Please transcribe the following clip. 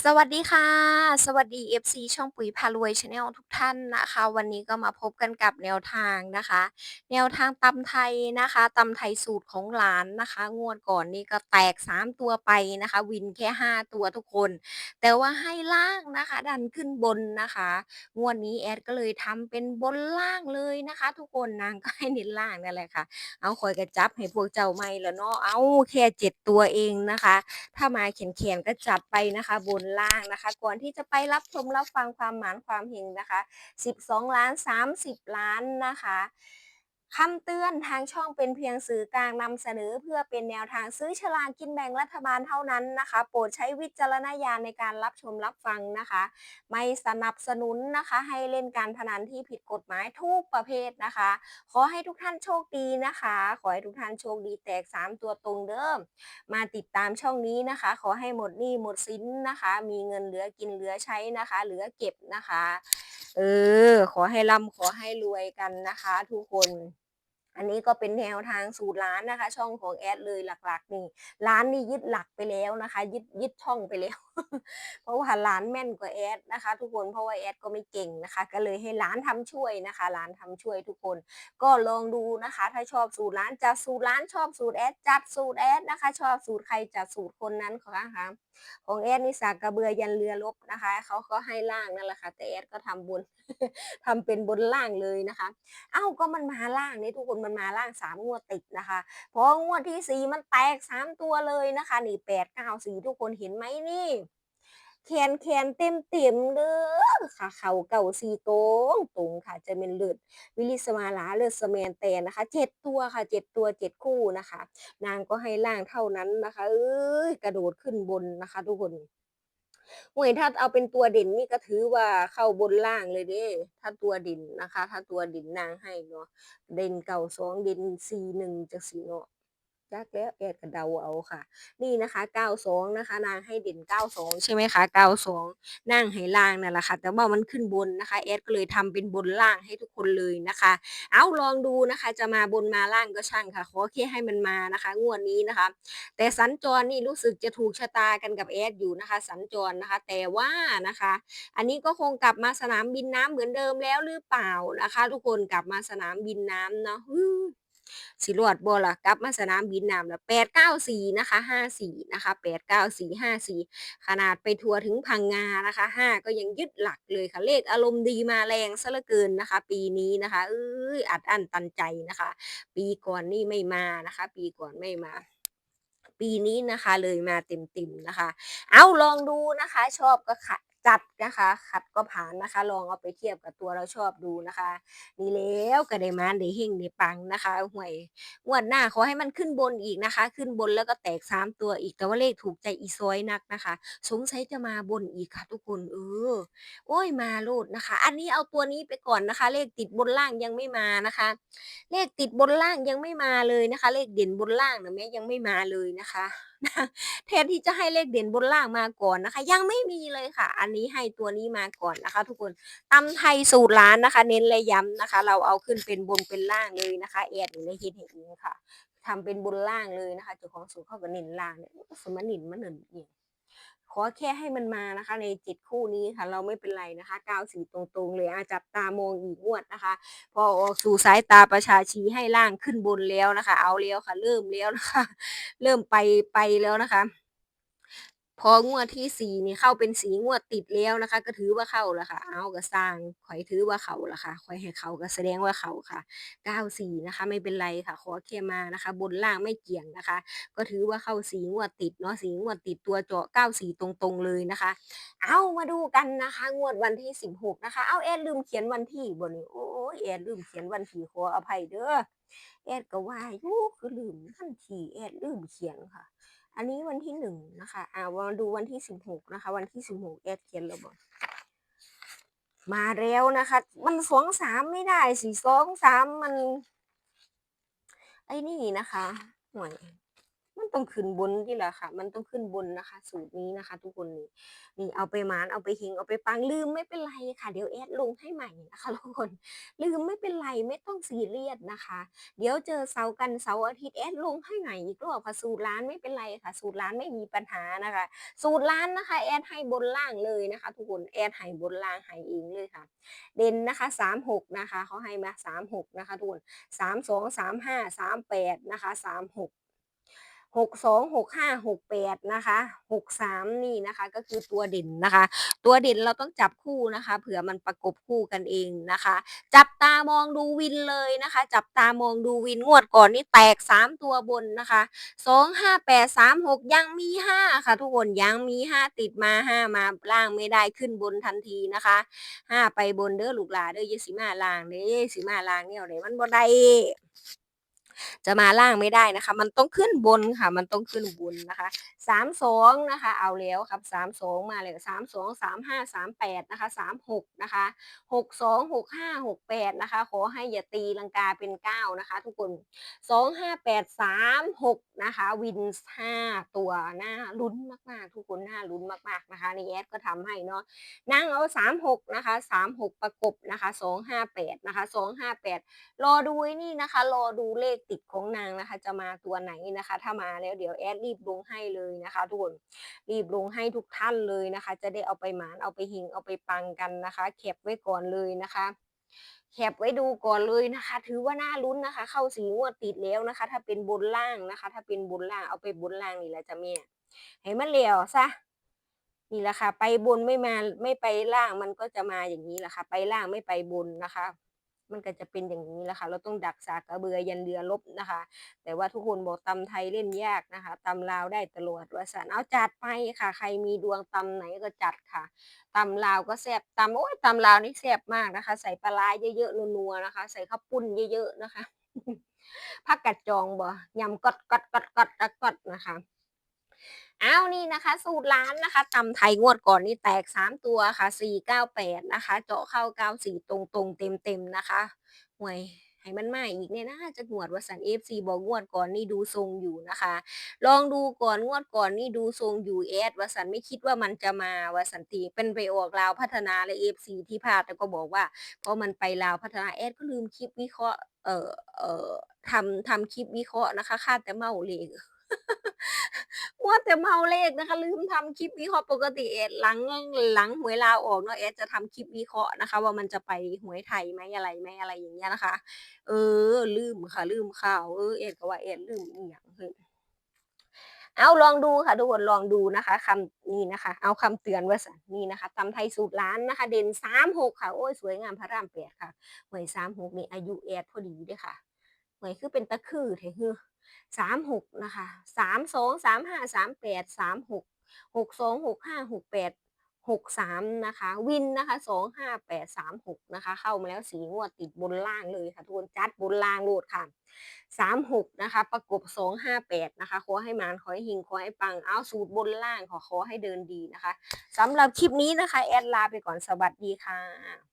สวัสดีค่ะ สวัสดี FC ช่องปุ๋ยพารวยชาแนลทุกท่านนะคะ วันนี้ก็มาพบกันกับแนวทางนะคะ แนวทางตำไทยนะคะตำไทยสูตรของหลานนะคะ งวดก่อนนี่ก็แตก 3 ตัวไปนะคะ วินแค่ 5 ตัวทุกคน แต่ว่าให้ล่างนะคะ ดันขึ้นบนนะคะ งวดนี้แอดก็เลยทำเป็นบนล่างเลยนะคะ ทุกคนนางก็ให้เน้นล่างนั่นแหละค่ะ เอาคอยกระจับให้พวกเจ้าไม่ละเนาะเอาแค่เจ็ดตัวเองนะคะ ถ้ามาเขียนๆก็จัดไปนะคะบนล่างนะคะ ก่อนที่จะไปรับชมรับฟังความหมานความเฮงนะคะ 12 ล้าน 30 ล้านนะคะ คำเตือนทางช่องเป็นเพียงสื่อกลางนำเสนอเพื่อเป็นแนวทางซื้อฉลากกินแบ่งรัฐบาลเท่านั้นนะคะ โปรดใช้วิจารณญาณในการรับชมรับฟังนะคะ ไม่สนับสนุนนะคะ ให้เล่นการพนันที่ผิดกฎหมายทุกประเภทนะคะ ขอให้ทุกท่านโชคดีนะคะ ขอให้ทุกท่านโชคดีแตก 3 ตัวตรงเดิม มาติดตามช่องนี้นะคะ ขอให้หมดหนี้หมดสินนะคะ มีเงินเหลือกินเหลือใช้นะคะ เหลือเก็บนะคะ เออ ขอให้ร่ำขอให้รวยกันนะคะ ทุกคน อันนี้ก็เป็นแนวทางสูตรร้านนะคะ ช่องของแอดเลยหลักๆนี่ร้านนี่ยึดหลักไปแล้วนะคะ ยึดยึดช่องไปแล้ว เพราะว่าร้านแม่นกว่าแอดนะคะ ทุกคนเพราะว่าแอดก็ไม่เก่งนะคะ ก็เลยให้ร้านทำช่วยนะคะร้านทำช่วยทุกคน ก็ลองดูนะคะ ถ้าชอบสูตรร้านจัดสูตรร้านชอบสูตรแอดจัดสูตรแอดนะคะ ชอบสูตรใครจัดสูตรคนนั้นค่ะนะคะของแอดนี่สากกระเบือยันเรือลบนะคะเขาก็ให้ล่างนั่นแหละค่ะ แต่แอดก็ทำบนทำเป็นบนล่างเลยนะคะ เอ้าก็มันมาล่างนี่ทุกคนมันมาล่างสามงวดติดนะคะพองวดที่สี่มันแตกสามตัวเลยนะคะนี่แปดเก้าสี่ทุกคนเห็นไหมนี่แขนแขนเต็มเต็มเด้อ ค่ะ เข่าเก่าสีตรงตรงค่ะ จะเป็นเลือดวิลิสมาลาเลือดสแมนแตนนะคะเจ็ดตัวค่ะเจ็ดตัวเจ็ดคู่นะคะ นางก็ให้ล่างเท่านั้นนะคะเอ้ยกระโดดขึ้นบนนะคะ ทุกคนโอ้ยถ้าเอาเป็นตัวเด่นนี่ก็ถือว่าเข้าบนล่างเลยเด้ ถ้าตัวเด่นนะคะ ถ้าตัวเด่นนางให้เนาะเด่นเก่าสองเด่นสี่หนึ่งจังสีเนาะ จักแล้วแอดก็เดาเอาค่ะ นี่นะคะ92นะคะ นางให้เด่น92ใช่ไหมคะ92นางให้ล่างนั่นแหละค่ะ แต่ว่ามันขึ้นบนนะคะแอดก็เลยทำเป็นบนล่างให้ทุกคนเลยนะคะ เอาลองดูนะคะ จะมาบนมาล่างก็ช่างค่ะขอแค่ให้มันมานะคะ งวดนี้นะคะ แต่สัญจรนี่รู้สึกจะถูกชะตากันกับแอดอยู่นะคะ สัญจรนะคะ แต่ว่านะคะ อันนี้ก็คงกลับมาสนามบินน้ำเหมือนเดิมแล้วหรือเปล่านะคะ ทุกคนกลับมาสนามบินน้ำเนาะ สิรอดบ่ล่ะกลับมาสนามบินน้ำแล้ว894นะคะ54นะคะ894 54ขนาดไปทัวร์ถึงพังงานะคะ5ก็ยังยึดหลักเลยค่ะเลขอารมณ์ดีมาแรงซะเหลือเกินนะคะ ปีนี้นะคะเอ้ยอัดอั้นตันใจนะคะ ปีก่อนนี่ไม่มานะคะ ปีก่อนไม่มาปีนี้นะคะเลยมาเต็มๆนะคะ เอาลองดูนะคะ ชอบก็ขัด จัดนะคะ ขัดก็ผ่านนะคะ ลองเอาไปเทียบกับตัวเราชอบดูนะคะนี่แล้วก็ได้มาได้เฮงได้ปังนะคะหวยงวดหน้าขอให้มันขึ้นบนอีกนะคะ ขึ้นบนแล้วก็แตกสามตัวอีกแต่ว่าเลขถูกใจอีซอยนักนะคะ สงสัยจะมาบนอีกค่ะ ทุกคนเออโอ้ยมาโลดนะคะ อันนี้เอาตัวนี้ไปก่อนนะคะ เลขติดบนล่างยังไม่มานะคะ เลขติดบนล่างยังไม่มาเลยนะคะ เลขเด่นบนล่างนะแม่ยังไม่มาเลยนะคะ แทนที่จะให้เลขเด่นบนล่างมาก่อนนะคะ ยังไม่มีเลยค่ะ อันนี้ให้ตัวนี้มาก่อนนะคะ ทุกคนตำไทยสูตรร้านนะคะ เน้นและย้ำนะคะ เราเอาขึ้นเป็นบนเป็นล่างเลยนะคะแอดนี่ได้เฮ็ดให้เองค่ะทำเป็นบนล่างเลยนะคะเจ้าของสูตรเขาก็เน้นล่างเนี่ยสมนินมันเนินอีก ขอแค่ให้มันมานะคะ ในจิตคู่นี้ค่ะ เราไม่เป็นไรนะคะก้าวสี่ตรงๆเลยอาจับตามองอีกงวดนะคะ พอออกสู่สายตาประชาชีให้ล่างขึ้นบนแล้วนะคะ เอาแล้วค่ะ เริ่มแล้วนะคะ เริ่มไปไปแล้วนะคะ พองวดที่สี่นี่เข้าเป็นสีงวดติดแล้วนะคะ ก็ถือว่าเข้าแล้วค่ะ เอาก็สร้างข่อยถือว่าเขาละค่ะข่อยให้เขาก็แสดงว่าเขาค่ะเก้าสี่นะคะ ไม่เป็นไรค่ะ ขอแค่มานะคะ บนล่างไม่เกี่ยงนะคะ ก็ถือว่าเข้าสีงวดติดเนาะสีงวดติดตัวเจาะเก้าสี่ตรงๆเลยนะคะ เอามาดูกันนะคะ งวดวันที่สิบหกนะคะ เอาแอดลืมเขียนวันที่บ่นี่โอ้ยแอดลืมเขียนวันที่ขออภัยเด้อแอดก็ว่าอยู่คือลืมทันทีแอดลืมเขียนค่ะ อันนี้วันที่หนึ่งนะคะอ่ามาดูวันที่สิบหกนะคะ วันที่สิบหกแอดเขียนแล้วบอกมาแล้วนะคะ มันสองสามไม่ได้สิสองสามมัน ไอ้นี่นะคะหน่วย มันต้องขึ้นบนนี่แหละค่ะ มันต้องขึ้นบนนะคะ สูตรนี้นะคะ ทุกคนนี่นี่เอาไปหมานเอาไปเฮงเอาไปปังลืมไม่เป็นไรค่ะ เดี๋ยวแอดลงให้ใหม่นะคะทุกคนลืมไม่เป็นไรไม่ต้องซีเรียสนะคะ เดี๋ยวเจอเสาร์กันเสาร์อาทิตย์แอดลงให้ใหม่อีกรอบค่ะสูตรร้านไม่เป็นไรค่ะ สูตรร้านไม่มีปัญหานะคะ สูตรร้านนะคะ แอดให้บนล่างเลยนะคะ ทุกคนแอดให้บนล่างให้เองเลยค่ะ เด่นนะคะสามหกนะคะเขาให้มาสามหกนะคะทุกคนสามสองสามห้าสามแปดนะคะสามหก หกสองหกห้าหกแปดนะคะหกสามนี่นะคะก็คือตัวเด่นนะคะ ตัวเด่นเราต้องจับคู่นะคะเผื่อมันประกบคู่กันเองนะคะ จับตามองดูวินเลยนะคะ จับตามองดูวินงวดก่อนนี่แตกสามตัวบนนะคะสองห้าแปดสามหกยังมีห้าค่ะทุกคนยังมีห้าติดมาห้ามาล่างไม่ได้ขึ้นบนทันทีนะคะห้าไปบนเด้อลูกหลาเด้อเยสิมาล่างเด้อเยสิมาล่างเนี่ยเดี๋ยวมันบ่ได้ จะมาล่างไม่ได้นะคะ มันต้องขึ้นบนค่ะ มันต้องขึ้นบนนะคะสามสองนะคะ เอาแล้วครับสามสองมาเลยสามสองสามห้าสามแปดนะคะสามหกนะคะหกสองหกห้าหกแปดนะคะ ขอให้อย่าตีลังกาเป็นเก้านะคะ ทุกคนสองห้าแปดสามหกนะคะ วินห้าตัวหน้าลุ้นมากๆ ทุกคนหน้าลุ้นมากๆนะคะในแอดก็ทำให้เนาะนั่งเอาสามหกนะคะสามหกประกบนะคะสองห้าแปดนะคะสองห้าแปดรอดูไอ้นี่นะคะ รอดูเลขติดของนางนะคะ จะมาตัวไหนนะคะ ถ้ามาแล้วเดี๋ยวแอดรีบลงให้เลยนะคะทุกคนรีบลงให้ทุกท่านเลยนะคะ จะได้เอาไปหมานเอาไปหิงเอาไปปังกันนะคะแคปไว้ก่อนเลยนะคะแคปไว้ดูก่อนเลยนะคะ ถือว่าน่าลุ้นนะคะ เข้าสีงวดติดแล้วนะคะ ถ้าเป็นบนล่างนะคะ ถ้าเป็นบนล่างเอาไปบนล่างนี่แหละจะแม่ให้มันเลี้ยวซะนี่แหละค่ะ ไปบนไม่มาไม่ไปล่างมันก็จะมาอย่างนี้แหละค่ะ ไปล่างไม่ไปบนนะคะ มันก็จะเป็นอย่างนี้แหละค่ะ เราต้องดักสากระเบือยันเรือลบนะคะ แต่ว่าทุกคนบอกตำไทยเล่นยากนะคะตำลาวได้ตลอดว่าสันเอาจัดไปค่ะ ใครมีดวงตำไหนก็จัดค่ะตำลาวก็แซ่บตำโอ้ยตำลาวนี่แซ่บมากนะคะ ใส่ปลาร้าเยอะๆนัวๆนะคะ ใส่ข้าวปุ้นเยอะๆนะคะผักกัดจองบ่ยำกดกดกดกดกดกดนะคะ อ้าวนี่นะคะ สูตรร้านนะคะตำไทยงวดก่อนนี่แตกสามตัวค่ะสี่เก้าแปดนะคะ เจาะเข้าเก้าสี่ตรงตรงเต็มเต็มๆนะคะห่วยให้มันมาอีกเนี่ยน่าจะงวดวสันเอฟซีบอกงวดก่อนนี่ดูทรงอยู่นะคะ ลองดูก่อนงวดก่อนนี่ดูทรงอยู่เอสวสันไม่คิดว่ามันจะมาวสันติเป็นไปออกลาวพัฒนาและเอฟซีที่พลาดแต่ก็บอกว่าพอมันไปลาวพัฒนาเอสก็ลืมคลิปวิเคราะห์เอ่อเอ่อทำทำคลิปวิเคราะห์นะคะคาดแต่เมาเลข มัวแต่เมาเลขนะคะ ลืมทำคลิปวิเคราะห์ปกติเอดหลังหลังหวยลาวออกเนาะเอดจะทำคลิปวิเคราะห์นะคะ ว่ามันจะไปหวยไทยไหมอะไรไหมอะไรอย่างเงี้ยนะคะ เออ ลืมค่ะ ลืมข่าวเออเอดก็ว่าเอดลืมอีหยังเฮ้ยเอาลองดูค่ะทุกคนลองดูนะคะคำนี้นะคะ เอาคำเตือนว่าสันนี่นะคะตำไทยสูตรล้านนะคะ เด่นสามหกค่ะโอ้ยสวยงามพระรามแปดค่ะหวยสามหกนี่อายุแอดพอดีด้วยค่ะหวยคือเป็นตะคือเถอะ สามหกนะคะสามสองสามห้าสามแปดสามหกหกสองหกห้าหกแปดหกสามนะคะวินนะคะสองห้าแปดสามหกนะคะเข้ามาแล้วสีงวดติดบนล่างเลยค่ะทุกคนจัดบนล่างโหลดค่ะสามหกนะคะประกบสองห้าแปดนะคะขอให้มานขอให้หิงขอให้ปังเอาสูตรบนล่างขอขอให้เดินดีนะคะสำหรับคลิปนี้นะคะแอดลาไปก่อนสวัสดีค่ะ